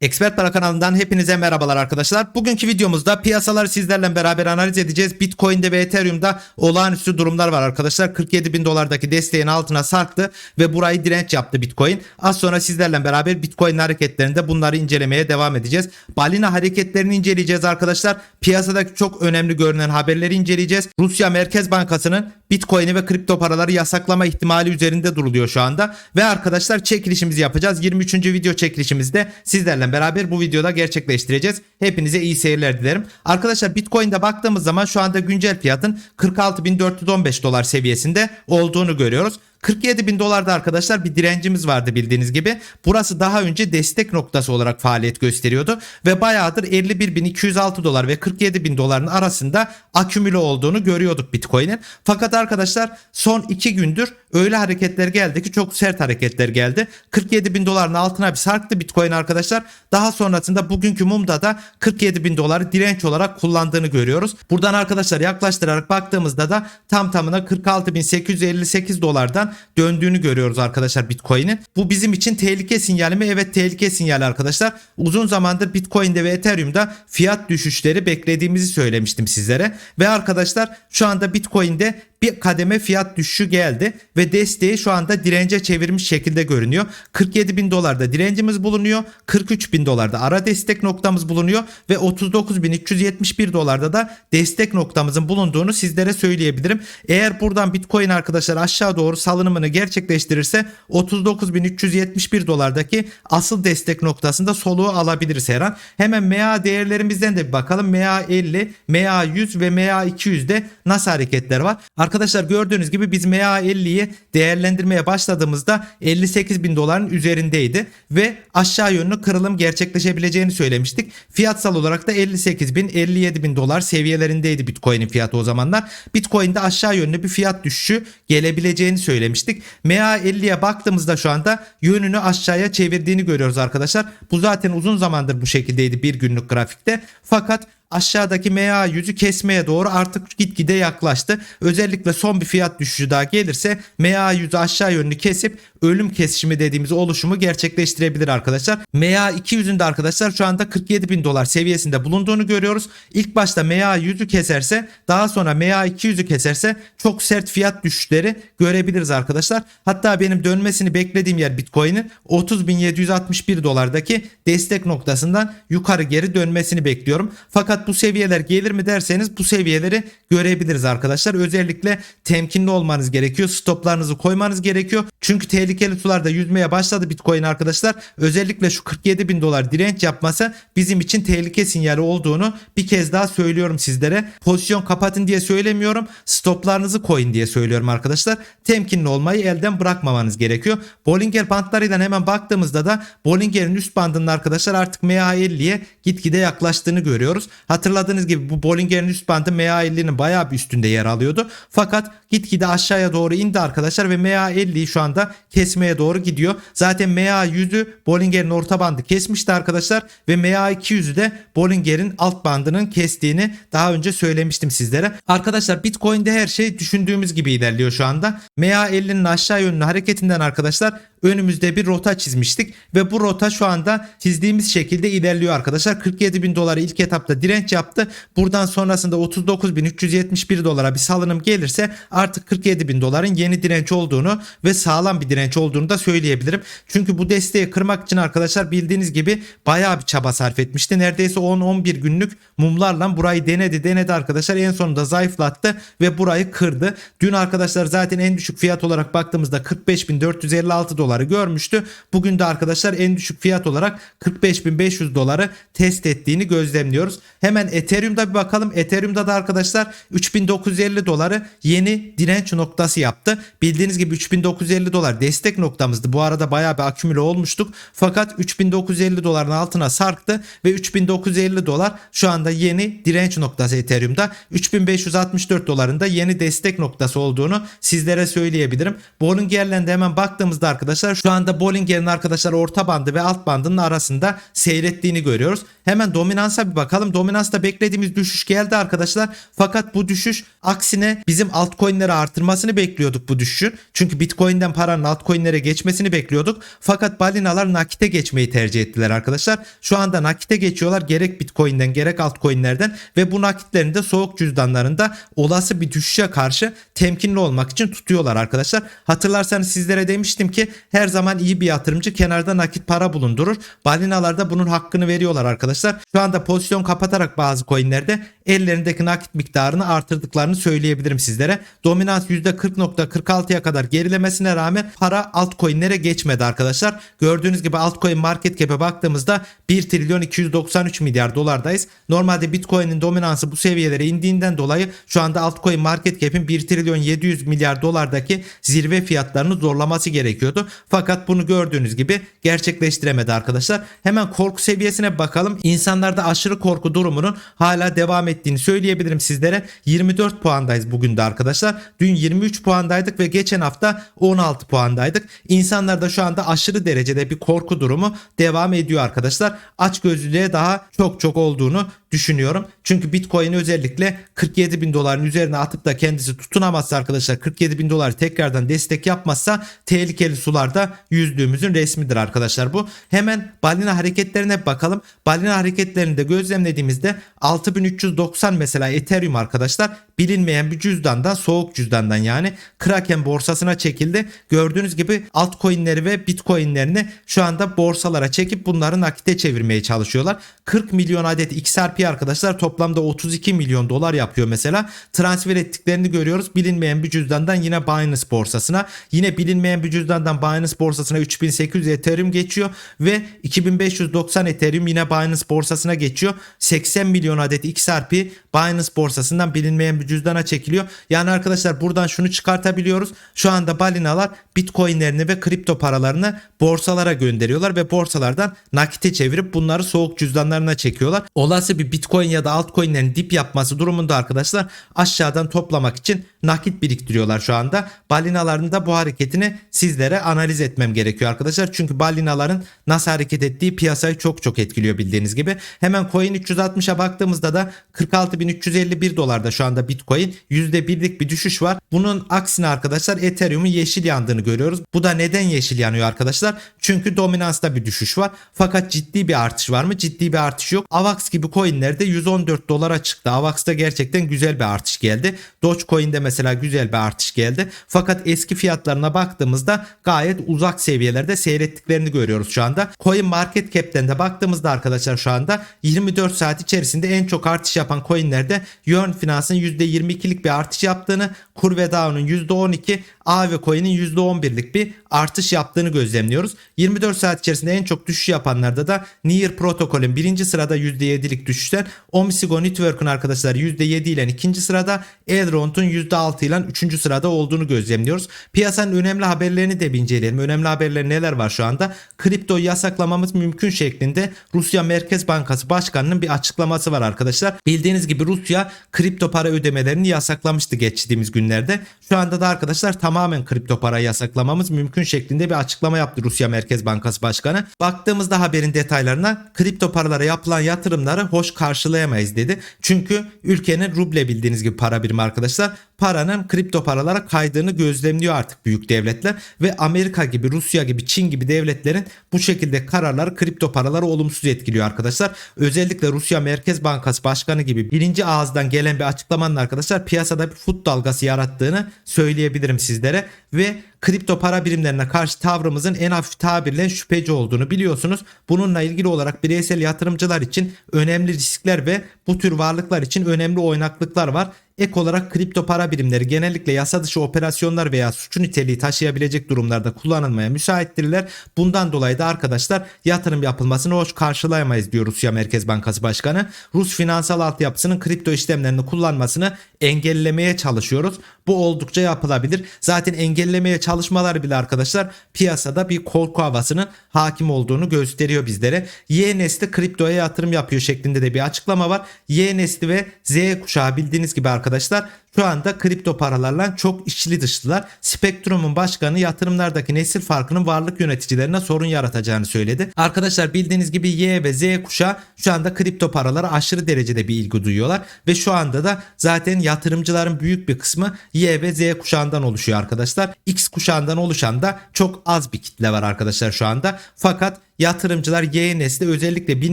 Expert Para kanalından hepinize merhabalar arkadaşlar. Bugünkü videomuzda piyasaları sizlerle beraber analiz edeceğiz. Bitcoin'de ve Ethereum'da olağanüstü durumlar var arkadaşlar. 47 bin dolardaki desteğin altına sarktı ve burayı direnç yaptı Bitcoin. Az sonra sizlerle beraber Bitcoin hareketlerinde bunları incelemeye devam edeceğiz. Balina hareketlerini inceleyeceğiz arkadaşlar. Piyasadaki çok önemli görünen haberleri inceleyeceğiz. Rusya Merkez Bankası'nın Bitcoin'i ve kripto paraları yasaklama ihtimali üzerinde duruluyor şu anda. Ve arkadaşlar çekilişimizi yapacağız. 23. video çekilişimizde sizlerle beraber bu videoda gerçekleştireceğiz. Hepinize iyi seyirler dilerim. Arkadaşlar Bitcoin'de baktığımız zaman şu anda güncel fiyatın 46.415 dolar seviyesinde olduğunu görüyoruz. 47 bin dolarda arkadaşlar bir direncimiz vardı bildiğiniz gibi. Burası daha önce destek noktası olarak faaliyet gösteriyordu. Ve bayağıdır 51.206 dolar ve 47 bin doların arasında akümüle olduğunu görüyorduk Bitcoin'in. Fakat arkadaşlar son 2 gündür öyle hareketler geldi ki çok sert hareketler geldi. 47 bin doların altına bir sarktı Bitcoin arkadaşlar. Daha sonrasında bugünkü mumda da 47 bin doları direnç olarak kullandığını görüyoruz. Buradan arkadaşlar yaklaştırarak baktığımızda da tam tamına 46.858 dolardan döndüğünü görüyoruz arkadaşlar Bitcoin'in. Bu bizim için tehlike sinyali mi? Evet tehlike sinyali arkadaşlar. Uzun zamandır Bitcoin'de ve Ethereum'da fiyat düşüşleri beklediğimizi söylemiştim sizlere. Ve arkadaşlar şu anda Bitcoin'de bir kademe fiyat düşüşü geldi ve desteği şu anda dirence çevirmiş şekilde görünüyor. 47 bin dolarda direncimiz bulunuyor. 43 bin dolarda ara destek noktamız bulunuyor ve 39.371 dolarda da destek noktamızın bulunduğunu sizlere söyleyebilirim. Eğer buradan Bitcoin arkadaşlar aşağı doğru salınımını gerçekleştirirse 39.371 dolardaki asıl destek noktasında soluğu alabiliriz her an. Hemen MA değerlerimizden de bir bakalım. MA 50, MA 100 ve MA 200'de nasıl hareketler var? Arkadaşlar gördüğünüz gibi biz MA 50'yi değerlendirmeye başladığımızda 58 bin doların üzerindeydi ve aşağı yönlü kırılım gerçekleşebileceğini söylemiştik. Fiyatsal olarak da 58 bin 57 bin dolar seviyelerindeydi Bitcoin'in fiyatı o zamanlar. Bitcoin'de aşağı yönlü bir fiyat düşüşü gelebileceğini söylemiştik. MA 50'ye baktığımızda şu anda yönünü aşağıya çevirdiğini görüyoruz arkadaşlar. Bu zaten uzun zamandır bu şekildeydi bir günlük grafikte. Fakat aşağıdaki MA yüzü kesmeye doğru artık gitgide yaklaştı. Özellikle son bir fiyat düşüşü daha gelirse MA yüzü aşağı yönlü kesip ölüm kesişimi dediğimiz oluşumu gerçekleştirebilir arkadaşlar. MA 200'ün de arkadaşlar şu anda 47 bin dolar seviyesinde bulunduğunu görüyoruz. İlk başta MA 100'ü keserse daha sonra MA 200'ü keserse çok sert fiyat düşüşleri görebiliriz arkadaşlar. Hatta benim dönmesini beklediğim yer Bitcoin'in 30.761 dolardaki destek noktasından yukarı geri dönmesini bekliyorum. Fakat bu seviyeler gelir mi derseniz bu seviyeleri görebiliriz arkadaşlar. Özellikle temkinli olmanız gerekiyor. Stoplarınızı koymanız gerekiyor. Çünkü tehlikeli sularda yüzmeye başladı Bitcoin arkadaşlar. Özellikle şu 47 bin dolar direnç yapması bizim için tehlike sinyali olduğunu bir kez daha söylüyorum sizlere. Pozisyon kapatın diye söylemiyorum. Stoplarınızı koyun diye söylüyorum arkadaşlar. Temkinli olmayı elden bırakmamanız gerekiyor. Bollinger bandlarıyla hemen baktığımızda da Bollinger'in üst bandının arkadaşlar artık MA50'ye gitgide yaklaştığını görüyoruz. Hatırladığınız gibi bu Bollinger'in üst bandı MA50'nin bayağı bir üstünde yer alıyordu. Fakat gitgide aşağıya doğru indi arkadaşlar ve MA50'yi şu anda kesmeye doğru gidiyor. Zaten MA100'ü Bollinger'in orta bandı kesmişti arkadaşlar ve MA200'ü de Bollinger'in alt bandının kestiğini daha önce söylemiştim sizlere. Arkadaşlar Bitcoin'de her şey düşündüğümüz gibi ilerliyor şu anda. MA50'nin aşağı yönlü hareketinden arkadaşlar önümüzde bir rota çizmiştik ve bu rota şu anda çizdiğimiz şekilde ilerliyor arkadaşlar. 47 bin doları ilk etapta direnç yaptı. Buradan sonrasında 39.371 dolara bir salınım gelirse artık 47 bin doların yeni direnç olduğunu ve sağlam bir direnç olduğunu da söyleyebilirim. Çünkü bu desteği kırmak için arkadaşlar bildiğiniz gibi bayağı bir çaba sarf etmişti. Neredeyse 10-11 günlük mumlarla burayı denedi denedi arkadaşlar. En sonunda zayıflattı ve burayı kırdı. Dün arkadaşlar zaten en düşük fiyat olarak baktığımızda 45.456 doları görmüştü. Bugün de arkadaşlar en düşük fiyat olarak 45.500 doları test ettiğini gözlemliyoruz. Hemen Ethereum'da bir bakalım. Ethereum'da da arkadaşlar 3950 doları yeni direnç noktası yaptı. Bildiğiniz gibi 3950 dolar destek noktamızdı. Bu arada bayağı bir akümüle olmuştuk. Fakat 3950 doların altına sarktı ve 3950 dolar şu anda yeni direnç noktası Ethereum'da. 3564 dolarında yeni destek noktası olduğunu sizlere söyleyebilirim. Bollinger'le de hemen baktığımızda arkadaşlar şu anda Bollinger'in arkadaşlar orta bandı ve alt bandının arasında seyrettiğini görüyoruz. Hemen dominansa bir bakalım. Dominans Binance'da beklediğimiz düşüş geldi arkadaşlar. Fakat bu düşüş aksine bizim altcoin'leri artırmasını bekliyorduk bu düşüşün. Çünkü Bitcoin'den paranın altcoin'lere geçmesini bekliyorduk. Fakat balinalar nakite geçmeyi tercih ettiler arkadaşlar. Şu anda nakite geçiyorlar gerek Bitcoin'den gerek altcoin'lerden ve bu nakitlerini de soğuk cüzdanlarında olası bir düşüşe karşı temkinli olmak için tutuyorlar arkadaşlar. Hatırlarsanız sizlere demiştim ki her zaman iyi bir yatırımcı kenarda nakit para bulundurur. Balinalarda bunun hakkını veriyorlar arkadaşlar. Şu anda pozisyon kapatarak bazı coinlerde ellerindeki nakit miktarını artırdıklarını söyleyebilirim sizlere. Dominans %40.46'ya kadar gerilemesine rağmen para altcoin'lere geçmedi arkadaşlar. Gördüğünüz gibi altcoin market cap'e baktığımızda 1 trilyon 293 milyar dolardayız. Normalde Bitcoin'in dominansı bu seviyelere indiğinden dolayı şu anda altcoin market cap'in 1 trilyon 700 milyar dolardaki zirve fiyatlarını zorlaması gerekiyordu. Fakat bunu gördüğünüz gibi gerçekleştiremedi arkadaşlar. Hemen korku seviyesine bakalım. İnsanlarda aşırı korku durumunun hala devam ettiğini söyleyebilirim sizlere. 24 puandayız bugün de arkadaşlar. Dün 23 puandaydık ve geçen hafta 16 puandaydık. İnsanlarda şu anda aşırı derecede bir korku durumu devam ediyor arkadaşlar. Açgözlülüğe daha çok çok olduğunu düşünüyorum. Çünkü Bitcoin özellikle 47 bin doların üzerine atıp da kendisi tutunamazsa arkadaşlar 47 bin dolar tekrardan destek yapmazsa tehlikeli sularda yüzdüğümüzün resmidir arkadaşlar bu. Hemen balina hareketlerine bakalım. Balina hareketlerini de gözlemlediğimizde 6390 mesela Ethereum arkadaşlar bilinmeyen bir cüzdandan soğuk cüzdandan yani Kraken borsasına çekildi. Gördüğünüz gibi altcoin'leri ve bitcoin'lerini şu anda borsalara çekip bunları nakite çevirmeye çalışıyorlar. 40 milyon adet XRP arkadaşlar toplamda 32 milyon dolar yapıyor mesela. Transfer ettiklerini görüyoruz. Bilinmeyen bir cüzdandan yine Binance borsasına. Yine bilinmeyen bir cüzdandan Binance borsasına 3800 Ethereum geçiyor ve 2590 Ethereum yine Binance borsasına geçiyor. 80 milyon adet XRP Binance borsasından bilinmeyen bir cüzdana çekiliyor. Yani arkadaşlar buradan şunu çıkartabiliyoruz. Şu anda balinalar bitcoinlerini ve kripto paralarını borsalara gönderiyorlar ve borsalardan nakite çevirip bunları soğuk cüzdanlarına çekiyorlar. Olası bir bitcoin ya da altcoinlerin dip yapması durumunda arkadaşlar aşağıdan toplamak için nakit biriktiriyorlar şu anda. Balinaların da bu hareketini sizlere analiz etmem gerekiyor arkadaşlar. Çünkü balinaların nasıl hareket ettiği piyasayı çok çok etkiliyor bildiğiniz gibi. Hemen coin 360'a baktığımızda da 46.351 dolarda şu anda bitcoin %1'lik bir düşüş var. Bunun aksine arkadaşlar Ethereum'un yeşil yandığını görüyoruz. Bu da neden yeşil yanıyor arkadaşlar? Çünkü dominansta bir düşüş var. Fakat ciddi bir artış var mı? Ciddi bir artış yok. AVAX gibi coinlerde 114 dolara çıktı. AVAX'ta gerçekten güzel bir artış geldi. Dogecoin'de mesela güzel bir artış geldi. Fakat eski fiyatlarına baktığımızda gayet uzak seviyelerde seyrettiklerini görüyoruz şu anda. Coin Market Cap'ten de baktığımızda arkadaşlar şu anda 24 saat içerisinde en çok artış yapan coinlerde Yearn Finance'ın %22'lik bir artış yaptığını, Curve Dow'un %12, AV Coin'in %11'lik bir artış yaptığını gözlemliyoruz. 24 saat içerisinde en çok düşüş yapanlarda da Near Protocol'ün birinci sırada %7'lik düşüşten Omisigo Network'un arkadaşlar %7 ile ikinci sırada Elrond'un %6 ile üçüncü sırada olduğunu gözlemliyoruz. Piyasanın önemli haberlerini de bir inceleyelim. Önemli haberler neler var şu anda? Kripto yasaklamamız mümkün şeklinde Rusya Merkez Bankası Başkanı'nın bir açıklaması var arkadaşlar. Bildiğiniz gibi Rusya kripto para ödemelerini yasaklamıştı geçtiğimiz günlerde. Şu anda da arkadaşlar tamamen kripto para yasaklamamız mümkün şeklinde bir açıklama yaptı Rusya Merkez Bankası Başkanı. Baktığımızda haberin detaylarına kripto paralara yapılan yatırımları hoş karşılayamayız dedi. Çünkü ülkenin ruble bildiğiniz gibi para birimi arkadaşlar paranın kripto paralara kaydığını gözlemliyor artık büyük devletler ve Amerika gibi Rusya gibi Çin gibi devletlerin bu şekilde kararları kripto paraları olumsuz etkiliyor arkadaşlar. Özellikle Rusya Merkez Bankası Başkanı gibi birinci ağızdan gelen bir açıklamanın arkadaşlar piyasada bir fut dalgası yarattığını söyleyebilirim sizlere ve kripto para birimlerine karşı tavrımızın en hafif tabirle şüpheci olduğunu biliyorsunuz. Bununla ilgili olarak bireysel yatırımcılar için önemli riskler ve bu tür varlıklar için önemli oynaklıklar var. Ek olarak kripto para birimleri genellikle yasa dışı operasyonlar veya suç niteliği taşıyabilecek durumlarda kullanılmaya müsaittirler. Bundan dolayı da arkadaşlar yatırım yapılmasını hoş karşılayamayız diyor Rusya Merkez Bankası Başkanı. Rus finansal altyapısının kripto işlemlerini kullanmasını engellemeye çalışıyoruz. Bu oldukça yapılabilir. Zaten engellemeye çalışmalar bile arkadaşlar piyasada bir korku havasının hakim olduğunu gösteriyor bizlere. Y nesli kriptoya yatırım yapıyor şeklinde de bir açıklama var. Y nesli ve Z kuşağı bildiğiniz gibi arkadaşlar arkadaşlar şu anda kripto paralarla çok içli dışlılar. Spektrum'un başkanı yatırımlardaki nesil farkının varlık yöneticilerine sorun yaratacağını söyledi. Arkadaşlar bildiğiniz gibi Y ve Z kuşağı şu anda kripto paralara aşırı derecede bir ilgi duyuyorlar ve şu anda da zaten yatırımcıların büyük bir kısmı Y ve Z kuşağından oluşuyor arkadaşlar. X kuşağından oluşan da çok az bir kitle var arkadaşlar şu anda. Fakat yatırımcılar Y nesli özellikle bir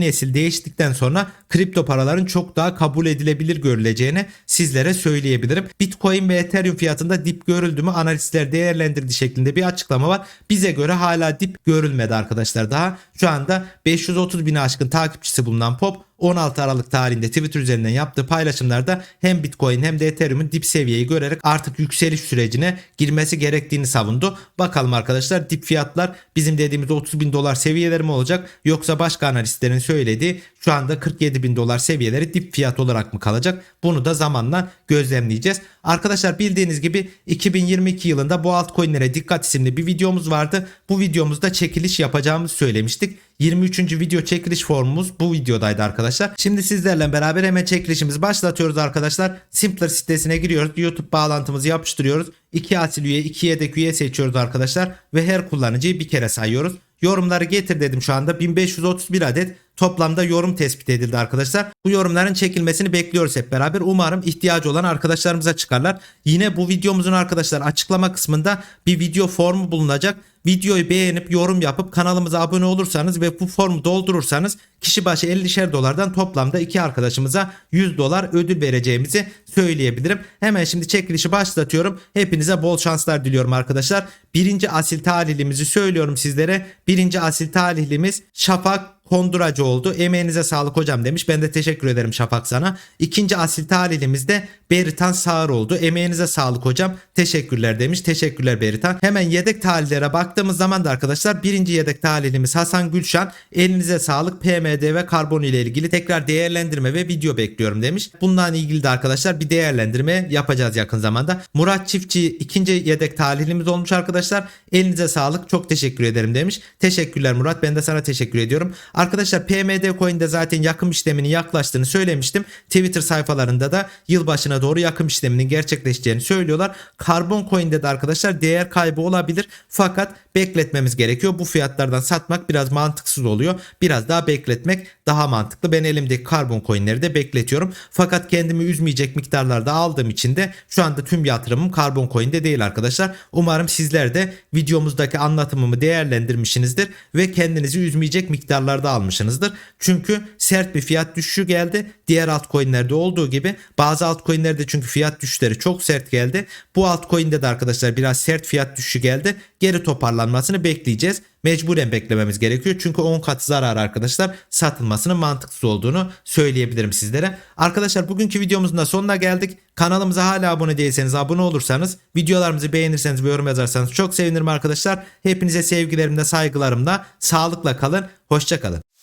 nesil değiştikten sonra kripto paraların çok daha kabul edilebilir görüleceğini sizlere söyleyebilirim. Bitcoin ve Ethereum fiyatında dip görüldü mü analistler değerlendirdi şeklinde bir açıklama var. Bize göre hala dip görülmedi arkadaşlar daha. Şu anda 530 bin aşkın takipçisi bulunan Pop 16 Aralık tarihinde Twitter üzerinden yaptığı paylaşımlarda hem Bitcoin hem de Ethereum'un dip seviyeyi görerek artık yükseliş sürecine girmesi gerektiğini savundu. Bakalım arkadaşlar dip fiyatlar bizim dediğimiz 30 bin dolar seviyeleri mi olacak yoksa başka analistlerin söylediği şu anda 47 bin dolar seviyeleri dip fiyat olarak mı kalacak? Bunu da zamanla gözlemleyeceğiz. Arkadaşlar bildiğiniz gibi 2022 yılında bu altcoin'lere dikkat isimli bir videomuz vardı. Bu videomuzda çekiliş yapacağımızı söylemiştik. 23. video çekiliş formumuz bu videodaydı arkadaşlar. Şimdi sizlerle beraber hemen çekilişimizi başlatıyoruz arkadaşlar. Simpler sitesine giriyoruz. YouTube bağlantımızı yapıştırıyoruz. 2 asil üye, 2 yedek üye seçiyoruz arkadaşlar. Ve her kullanıcıyı bir kere sayıyoruz. Yorumları getir dedim şu anda. 1531 adet toplamda yorum tespit edildi arkadaşlar. Bu yorumların çekilmesini bekliyoruz hep beraber. Umarım ihtiyacı olan arkadaşlarımıza çıkarlar. Yine bu videomuzun arkadaşlar açıklama kısmında bir video formu bulunacak. Videoyu beğenip yorum yapıp kanalımıza abone olursanız ve bu formu doldurursanız kişi başı 50'şer dolardan toplamda iki arkadaşımıza 100 dolar ödül vereceğimizi söyleyebilirim. Hemen şimdi çekilişi başlatıyorum. Hepinize bol şanslar diliyorum arkadaşlar. Birinci asil talihlimizi söylüyorum sizlere. Birinci asil talihlimiz Şafak Konduracı oldu. Emeğinize sağlık hocam demiş. Ben de teşekkür ederim Şafak sana. İkinci asil talihlimiz de Beritan Sağır oldu. Emeğinize sağlık hocam. Teşekkürler demiş. Teşekkürler Beritan. Hemen yedek talihlere baktığımız zaman da arkadaşlar birinci yedek talihlimiz Hasan Gülşan. Elinize sağlık. PMD ve karbon ile ilgili tekrar değerlendirme ve video bekliyorum demiş. Bundan ilgili de arkadaşlar bir değerlendirme yapacağız yakın zamanda. Murat Çiftçi ikinci yedek talihlimiz olmuş arkadaşlar. Elinize sağlık. Çok teşekkür ederim demiş. Teşekkürler Murat. Ben de sana teşekkür ediyorum. Arkadaşlar PMD coin'de zaten yakım işleminin yaklaştığını söylemiştim. Twitter sayfalarında da yılbaşına doğru yakım işleminin gerçekleşeceğini söylüyorlar. Karbon coin'de de arkadaşlar değer kaybı olabilir. Fakat bekletmemiz gerekiyor. Bu fiyatlardan satmak biraz mantıksız oluyor. Biraz daha bekletmek daha mantıklı. Ben elimdeki karbon coin'leri de bekletiyorum. Fakat kendimi üzmeyecek miktarlarda aldığım için de şu anda tüm yatırımım karbon coin'de değil arkadaşlar. Umarım sizler de videomuzdaki anlatımımı değerlendirmişsinizdir ve kendinizi üzmeyecek miktarlarda almışsınızdır. Çünkü sert bir fiyat düşüşü geldi. Diğer altcoin'lerde olduğu gibi bazı altcoin'lerde çünkü fiyat düşüşleri çok sert geldi. Bu altcoin'de de arkadaşlar biraz sert fiyat düşüşü geldi. Geri toparlanmasını bekleyeceğiz. Mecburen beklememiz gerekiyor. Çünkü 10 kat zarar arkadaşlar satılmasının mantıksız olduğunu söyleyebilirim sizlere. Arkadaşlar bugünkü videomuzun da sonuna geldik. Kanalımıza hala abone değilseniz abone olursanız videolarımızı beğenirseniz ve yorum yazarsanız çok sevinirim arkadaşlar. Hepinize sevgilerimle saygılarımla sağlıkla kalın. Hoşçakalın.